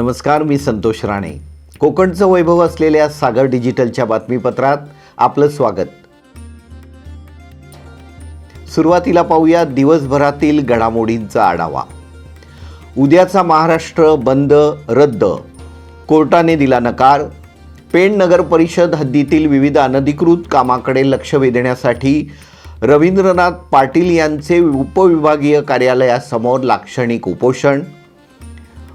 नमस्कार मी संतोष राणे. कोकणचं वैभव असलेल्या सागर डिजिटलच्या बातमीपत्रात आपलं स्वागत. सुरुवातीला पाहूया दिवसभरातील घडामोडींचा आढावा. उद्याचा महाराष्ट्र बंद रद्द. कोर्टाने दिला नकार. पेण नगर परिषद हद्दीतील विविध अनधिकृत कामाकडे लक्ष वेधण्यासाठी रवींद्रनाथ पाटील यांचे उपविभागीय कार्यालयासमोर लाक्षणिक उपोषण.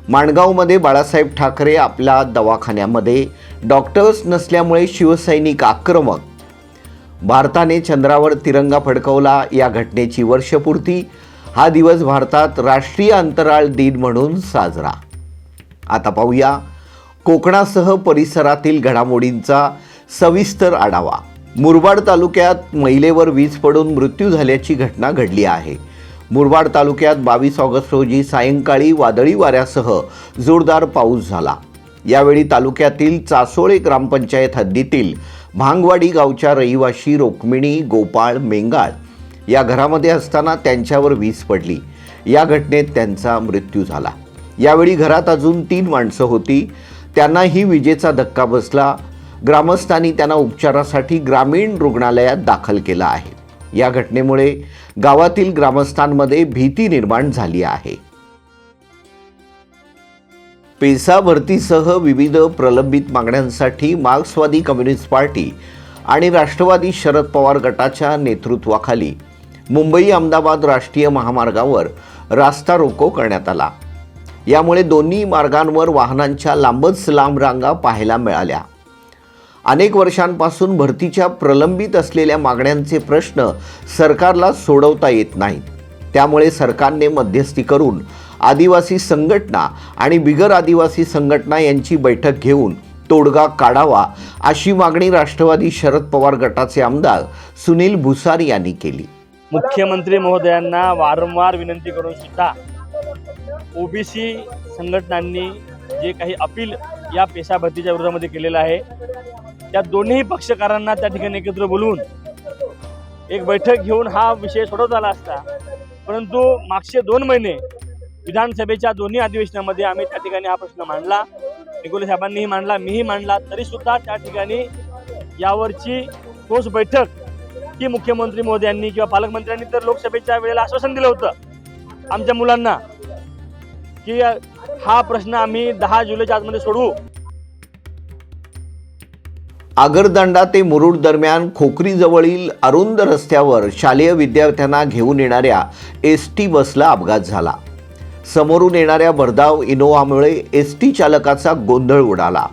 माणगावमध्ये बाळासाहेब ठाकरे आपल्या दवाखान्यामध्ये डॉक्टर्स नसल्यामुळे शिवसैनिक आक्रमक. भारताने चंद्रावर तिरंगा फडकवला या घटनेची वर्षपूर्ती. हा दिवस भारतात राष्ट्रीय अंतराळ दिन म्हणून साजरा. आता पाहूया. कोकणासह परिसरातील घडामोडींचा सविस्तर आढावा. मुरबाड तालुक्यात महिलेवर वीज पडून मृत्यू झाल्याची घटना घडली आहे. मुरबाड तालुक्यात बावीस ऑगस्ट रोजी सायंकाळी वादळी वाऱ्यासह जोरदार पाऊस झाला. यावेळी तालुक्यातील चासोळे ग्रामपंचायत हद्दीतील भांगवाडी गावच्या रहिवाशी रोक्मिणी गोपाळ मेंगाळ या घरामध्ये असताना त्यांच्यावर वीज पडली. या घटनेत त्यांचा मृत्यू झाला. यावेळी घरात अजून तीन माणसं होती. त्यांनाही विजेचा धक्का बसला. ग्रामस्थांनी त्यांना उपचारासाठी ग्रामीण रुग्णालयात दाखल केलं आहे. या घटनेमुळे गावातील ग्रामस्थांमध्ये भीती निर्माण झाली आहे. पेसा भरतीसह विविध प्रलंबित मागण्यांसाठी मार्क्सवादी कम्युनिस्ट पार्टी आणि राष्ट्रवादी शरद पवार गटाच्या नेतृत्वाखाली मुंबई अहमदाबाद राष्ट्रीय महामार्गावर रास्ता रोको करण्यात आला. यामुळे दोन्ही मार्गांवर वाहनांच्या लांबच लांब रांगा पाहायला मिळाल्या. अनेक वर्षांपासून भरतीच्या प्रलंबित असलेल्या मागण्यांचे प्रश्न सरकारला सोडवता येत नाहीत. त्यामुळे सरकारने मध्यस्थी करून आदिवासी संघटना आणि बिगर आदिवासी संघटना यांची बैठक घेऊन तोडगा काढावा अशी मागणी राष्ट्रवादी शरद पवार गटाचे आमदार सुनील भुसारी यांनी केली. मुख्यमंत्री महोदयांना वारंवार विनंती करून सुद्धा ओबीसी संघटनांनी जे काही अपील या पेशा भरतीच्या विरोधामध्ये केलेलं आहे त्या दोन्ही पक्षकारांना त्या ठिकाणी एकत्र बोलवून एक बैठक घेऊन हा विषय सोडवता आला असता परंतु मागचे दोन महिने विधानसभेच्या दोन्ही अधिवेशनामध्ये आम्ही त्या ठिकाणी हा प्रश्न मांडला निकोले साहेबांनीही मांडला मीही मांडला तरी सुद्धा त्या ठिकाणी यावरची ठोस बैठक की मुख्यमंत्री मोदयांनी किंवा पालकमंत्र्यांनी तर लोकसभेच्या वेळेला आश्वासन दिलं होतं आमच्या मुलांना. की हा प्रश्न आम्ही दहा जुलैच्या आतमध्ये सोडवू आगरदंडा ते मुरुड दरम्यान खोकरीजवळील अरुंद रस्त्यावर शालेय विद्यार्थ्यांना घेऊन येणाऱ्या एस टी बसला अपघात झाला. समोरून येणाऱ्या भरधाव इनोव्हामुळे एस टी चालकाचा गोंधळ उडाला.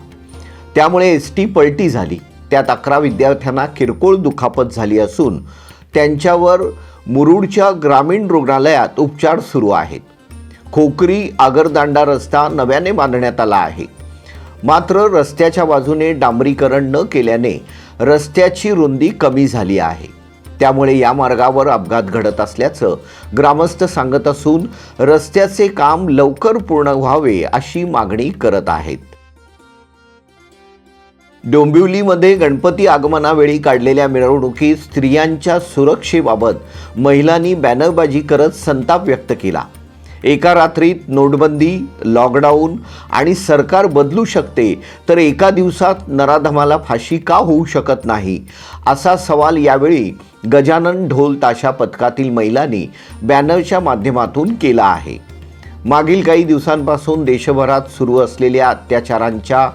त्यामुळे एस टी पलटी झाली. त्यात अकरा विद्यार्थ्यांना किरकोळ दुखापत झाली असून त्यांच्यावर मुरुडच्या ग्रामीण रुग्णालयात उपचार सुरू आहेत. खोकरी आगरदांडा रस्ता नव्याने बांधण्यात आला आहे. मात्र रस्त्याच्या बाजूने डांबरीकरण न केल्याने रस्त्याची रुंदी कमी झाली आहे. त्यामुळे या मार्गावर अपघात घडत असल्याचं ग्रामस्थ सांगत असून रस्त्याचे काम लवकर पूर्ण व्हावे अशी मागणी करत आहेत. डोंबिवलीमध्ये गणपती आगमनावेळी काढलेल्या मिरवणुकीत स्त्रियांच्या सुरक्षेबाबत महिलांनी बॅनरबाजी करत संताप व्यक्त केला. एका रात्रीत नोटबंदी लॉकडाऊन आणि सरकार बदलू शकते तर एका दिवसात नराधमाला फाशी का होऊ शकत नाही? असा सवाल यावेळी गजानन ढोल ताशा पथकातील महिलांनी बॅनरच्या माध्यमातून केला आहे. मागील काही दिवसांपासून देशभरात सुरू असलेल्या अत्याचारांच्या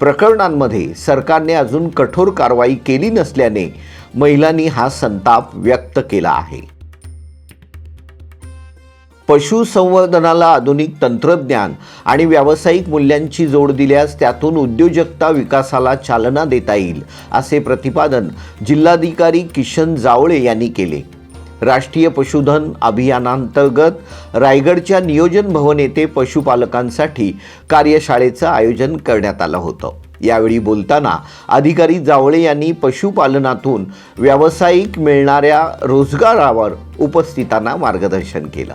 प्रकरणांमध्ये सरकारने अजून कठोर कारवाई केली नसल्याने महिलांनी हा संताप व्यक्त केला आहे. पशुसंवर्धनाला आधुनिक तंत्रज्ञान आणि व्यावसायिक मूल्यांची जोड दिल्यास त्यातून उद्योजकता विकासाला चालना देता येईल असे प्रतिपादन जिल्हाधिकारी किशन जावळे यांनी केले. राष्ट्रीय पशुधन अभियानांतर्गत रायगडच्या नियोजन भवन येथे पशुपालकांसाठी कार्यशाळेचं आयोजन करण्यात आलं होतं. यावेळी बोलताना अधिकारी जावळे यांनी पशुपालनातून व्यावसायिक मिळणाऱ्या रोजगारावर उपस्थितांना मार्गदर्शन केलं.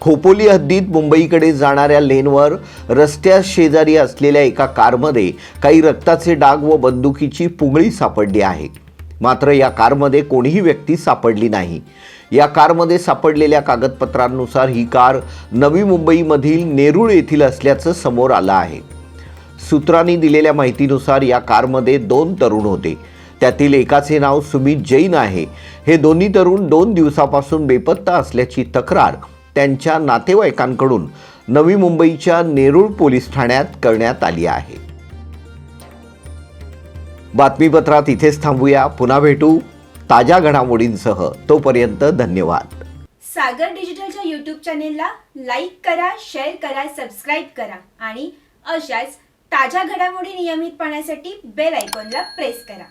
खोपोली हद्दीत मुंबईकडे जाणाऱ्या लेनवर रस्त्या शेजारी असलेल्या एका कारमध्ये काही रक्ताचे डाग व बंदुकीची पुंगळी सापडली आहे. मात्र या कारमध्ये कोणीही व्यक्ती सापडली नाही. या कारमध्ये सापडलेल्या कागदपत्रांनुसार ही कार नवी मुंबईमधील नेरूळ येथील असल्याचं समोर आलं आहे. सूत्रांनी दिलेल्या माहितीनुसार या कारमध्ये दोन तरुण होते. त्यातील एकाचे नाव सुमित जैन आहे. हे दोन्ही तरुण दोन दिवसापासून बेपत्ता असल्याची तक्रार त्यांच्या नातेवाईकांकडून नवी मुंबईच्या नेरूळ पोलीस ठाण्यात करण्यात आली आहे. बातमीपत्रात इथेच थांबूया. पुन्हा भेटू ताज्या घडामोडींसह. तोपर्यंत धन्यवाद. सागर डिजिटलच्या यूट्यूब चॅनेलला लाईक करा शेअर करा सबस्क्राईब करा आणि अशाच ताज्या घडामोडी नियमित पाहण्यासाठी बेल आयकॉनला प्रेस करा.